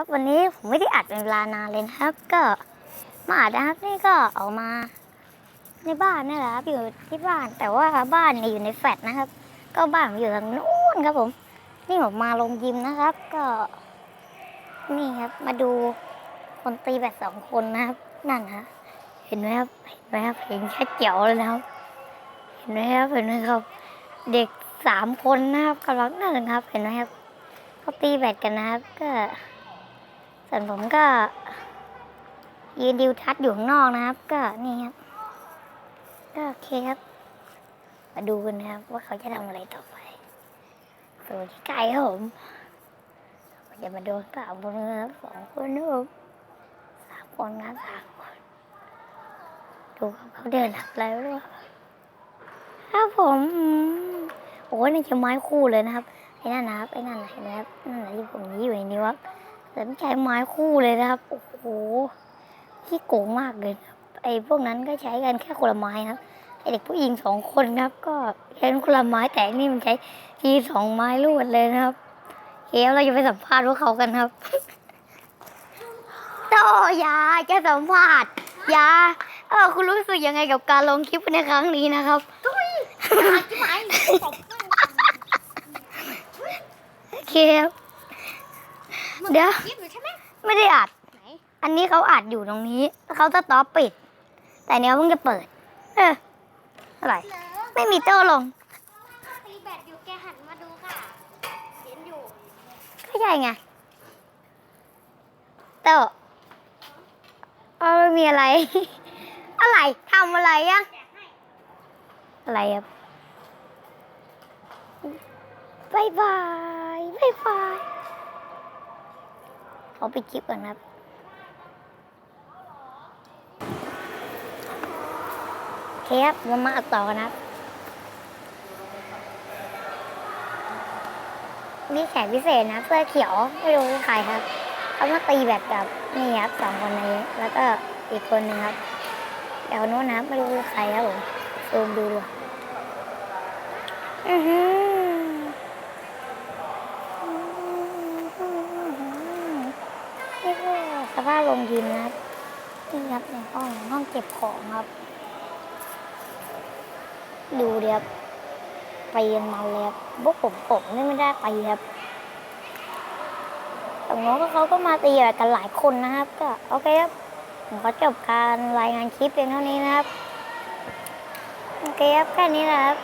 ครับวันนี้ผมไม่ได้อัดเป็นเวลานานเลยนะครับ ก็มาอัดนะครับนี่ก็ออกมา ในบ้านนี่แหละครับอยู่ที่บ้าน แต่ว่าบ้านเนี่ยอยู่ในแฟลตนะครับ ก็บ้านอยู่ทางนู้นครับผม นี่ผมมาลงยิมนะครับ ก็ นี่ครับมาดูคนตีแบบสองคนนะครับ นั่นฮะเห็นไหมครับเห็นไหมครับเห็นแค่เจ๋วเลยนะครับเห็นไหมครับเห็นไหมครับ เด็กสามคนนะครับกำลังนั่นครับ เห็นไหมครับเขาตีแบดกันนะครับก็ ส่วนผมก็ยืนดิวทัศอยู่ข้างนอกนะครับ ก็นี่ครับ ก็โอเคครับ มาดูกันนะครับ ว่าเขาจะทำอะไรต่อไปตัวที่ไกลครับผมจะมาโดนสามคนนะครับสองคนนะครับสามคนครับสามคนดูเขาเดินหลับอะไรไม่รู้ครับครับผมโอ้ยนี่จะไม้คู่เลยนะครับไอ้นั่นนะครับไอ้นั่นน่ะเห็นไหมครับนั่นแหละที่ผมนี้อยู่ในนิ้วครับ แต่ไม่ใช้ไม้คู่เลยนะครับ โอ้โหที่โกงมากเลยนะครับไอ้พวกนั้นก็ใช้กันแค่คนละไม้นะครับไอ้เด็กผู้หญิงสองคนนะครับ ก็ใช้คนละไม้แต่อันนี่มันใช้ทีสองไม้รวดเลยนะครับเดี๋ยวเราจะไปสัมภาษณ์พวกเขากันครับโตอยาจะสัมภาษณ์อยาเออคุณรู้สึกยังไงกับการลงคลิปในครั้งนี้นะครับโอเคครับ เดี๋ยว คลิปอยู่ใช่ไหมไม่ได้อัด ไหนอันนี้เขาอัดอยู่ตรงนี้เขาจะต่อปิด แต่เนี้ยเพิ่งจะเปิด เอออะไร เหรอไม่มีโต้ลงตีแบตอยู่แกหันมาดูค่ะ เห็นอยู่ ก็ใช่ไงโต้เออไม่มีอะไร อะไรทำอะไรอะแกะให้ อะไรอะบายบายบายบายเขาไปดคลิปก่อนครับโอเคครับมามาอัดต่อกันนะครับมีแขกพิเศษนะเสื้อเขียวไม่รู้ใครครับเขามาตีแบบกับนี่ครับสองคนนี้ แล้วก็อีกคนหนึ่งครับเดี๋ยวโน้นนะครับไม่รู้ใครครับผมซูมดูดูอือหื สภาพโรงยิมนะครับนี่ครับในห้องห้องเก็บของครับ ดูเดียวไปกันมาเลยครับพวกผมผมนี่ไม่ได้ไปครับแต่น้องก็เขาก็มาตีแบบกันหลายคนนะครับ ก็โอเคครับผมก็จบการรายงานคลิปเพียงเท่านี้นะครับโอเคครับแค่นี้นะครับ